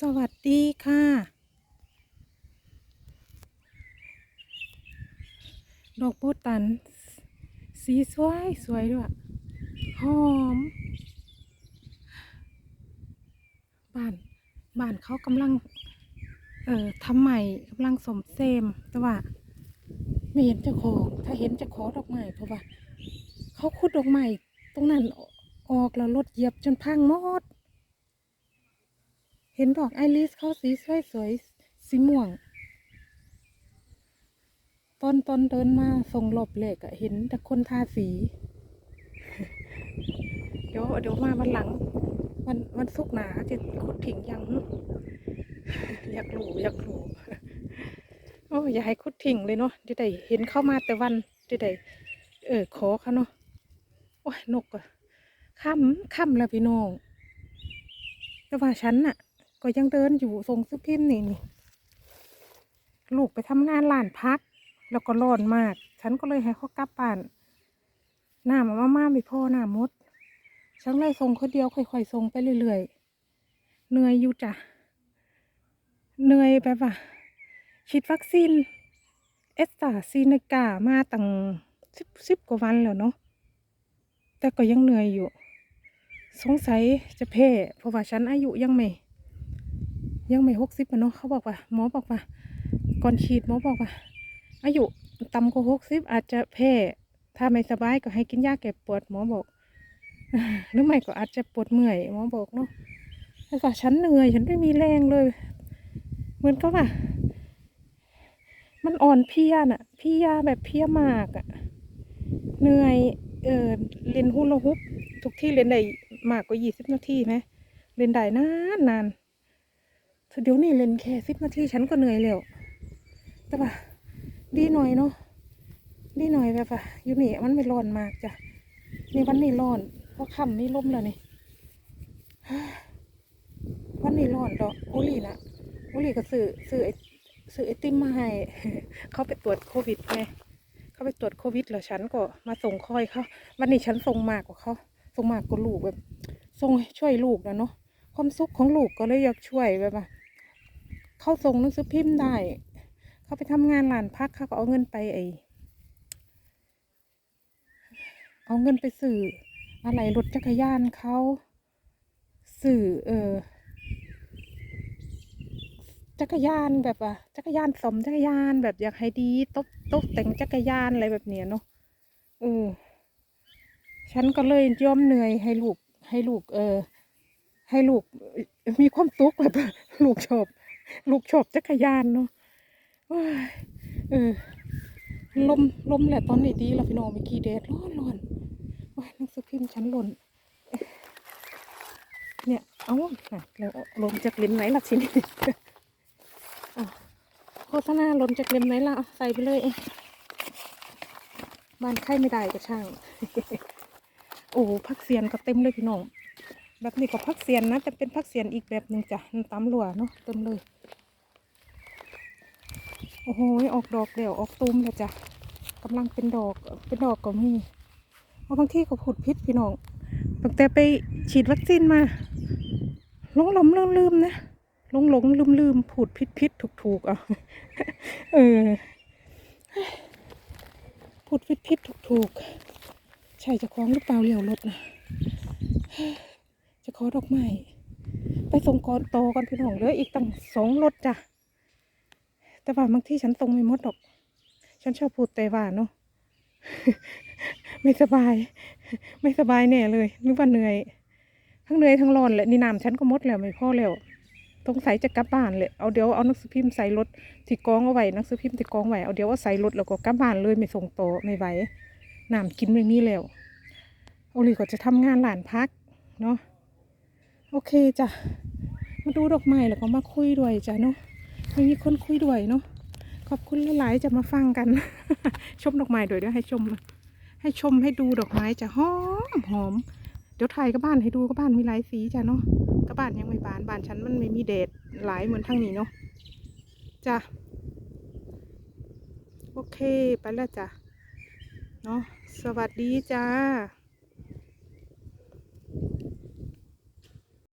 สวัสดีค่ะ ดอกโบตัน สีสวย สวยด้วย หอม บ้าน บ้านเขากำลัง เอ่อทำใหม่กำลังสมเซม แต่ว่า ไม่เห็นจ้าของถ้าเห็นจะขอดอกไม้เพราะว่า เขาขุดดอกไม้ตรงนั้นออกแล้วรถเหยียบจนพังหมด เห็นดอกไอริสเขาสีสวยสวยๆสีม่วง ตอนตอนเดินมาส่งหลบเหล็กอะเห็นแต่คนทาสี เดี๋ยวเดี๋ยวมาวันหลัง วันวันศุกหนาจะขุดถิ่งยังอยากรู้อยากรู้โอ้อย่าให้ขุดถิ่งเลยเนาะจะได้เห็นเข้ามาแต่วันจะได้เออขอเขาเนาะโอ้ยนกอะค่ำค่ำแล้วพี่น้องแต่ว่าฉันน่ะ ก็ยังเดินอยู่ทรงซื้อพิมพ์นี่นี่ลูกไปทำงานร้านพัก แล้วก็ร้อนมาก ฉันก็เลยให้เขากลับบ้านหน้ามามาม่าไม่พอหน้ามดฉันเลยส่งคนเดียวค่อยๆส่งไปเรื่อยๆเหนื่อยอยู่จ้ะเหนื่อยแบบว่าฉีดวัคซีนเอสตาซีเนกามาตั้งสิบสิบกว่าวันแล้วเนาะแต่ก็ยังเหนื่อยอยู่ สงสัยจะแพ้เพราะว่าฉันอายุยังไม่ ยังไม่หกสิบอเนาะเขาบอกว่าหมอบอกว่า ก่อนฉีดหมอบอกว่า อายุต่ำกว่าหกสิบอาจจะแพ้ถ้าไม่สบายก็ให้กินยาแก้ปวดหมอบอกหรือไม่ก็อาจจะปวดเมื่อยหมอบอกเนาะแต่ว่าฉันเหนื่อยฉันไม่มีแรงเลย เหมือนกับว่า มันอ่อนเพียน่ะเพียแบบเพียมากอะเหนื่อยเออเล่นฮูลาฮุปทุกที่เล่นได้มากกว่ายี่สิบนาทีไหมเล่นได้นานนาน เดี๋ยวนี้เล่นแค่สิบนาทีฉันก็เหนื่อยแล้ว แต่ว่าดีหน่อยเนาะ ดีหน่อยแบบว่าอยู่นี่มันไม่ร้อนมากจ้ะ นี่วันนี้ร้อน เพราะค่ำนี่ลมแล้วนี่ วันนี้ร้อนดอกโอลี่นะโอลี่ก็ซื้อซื้อไอซื้อไอติมมาให้ เขาไปตรวจโควิดไงเขาไปตรวจโควิดแล้วฉันก็มาส่งคอยเขาวันนี้ฉันส่งมากกว่าเขาส่งมากกว่าลูกแบบส่งช่วยลูกนะเนาะความสุขของลูกก็เลยอยากช่วยแบบว่า เขาส่งหนังสือพิมพ์ได้ เขาไปทำงานร้านพักเขาก็เอาเงินไปไอเอาเงินไปสื่ออะไรรถจักรยานเขาสื่อเออจักรยานแบบว่าจักรยานสมจักรยานแบบอยากให้ดีตบตบแต่งจักรยานอะไรแบบเนี้ยเนาะเออฉันก็เลยยอมเหนื่อยให้ลูกให้ลูก เออ ให้ลูกมีความสุขแบบลูกชอบ ลูกชอบจักรยานเนาะโอ้ยเออลมลมแหละตอนนี้ดีแล้วพี่น้องเมื่อกี้แดดร้อนร้อนโอ้ยหนังสือพิมพ์ฉันหล่น เนี่ย เอาน่ะแล้วลมจากลินไหนล่ะทีนี้อะโฆษณาลมจากเล่มไหนล่ะใส่ไปเลยบ้านใครไม่ได้ก็ช่าง โอ้พักเสียนก็เต็มเลยพี่น้องแบบนี้ก็พักเสียนนะแต่เป็นพักเสียนอีกแบบหนึ่งจ้ะตำหลัวเนาะเต็มเลย โอ้โหออกดอกเดี่ยวออกตูมเลยจ้ะกำลังเป็นดอกเป็นดอกก็มีเอาบางที่ก็ผุดพิษพี่น้องตั้งแต่ไปฉีดวัคซีนมาหลงหลงลืมลืมนะหลงหลงลืมลืมผุดพิษพิษถูกถูกๆเอาเออผุดพิษพิษถูกถูกใช่จะคล้องหรือเปล่าเลี้ยวรถนะจะขอดอกไม้ไปส่งก่อนโตก่อนพี่น้องเหลยอีกตั้งสองรถจ้ะ แต่ว่าบางที่ฉันตรงไม่หมดดอก ฉันชอบพูดแต่ว่าเนาะไม่สบาย ไม่สบายแน่เลยนึกว่าเหนื่อย ทั้งเหนื่อยทั้งร้อนแหละนี่น้ำฉันก็หมดแล้วไม่พอแล้วสงสัยจะกลับบ้านเลยเอาเดี๋ยวเอาหนังสือพิมพ์ใส่รถที่กองเอาไว้หนังสือพิมพ์ที่กองไว้เอาเดี๋ยวเอาใส่รถแล้วก็กลับบ้านเลยไม่ส่งโตอไม่ไหวน้ำกินไม่มีแล้วโอลีก็จะทำงานหลานพักเนาะโอเคจ้ะมาดูดอกไม้แล้วก็มาคุยด้วยจ้ะเนาะ ไม่มีคนคุยด้วยเนาะขอบคุณหลายๆจะมาฟังกัน ชมดอกไม้ด้วยดี๋ยให้ชม ให้ชมให้ดูดอกไม้จะหอมหอมเดี๋ยวถ่ายก็บ้านให้ดูก็บ้านมีหลายสีจ้ะเนาะก็บ้านยังไม่บานบ้านฉันมันไม่มีแดดหลายเหมือนทางนี้เนาะจ้ะโอเคไปแล้วจ้ะเนาะสวัสดีจ้า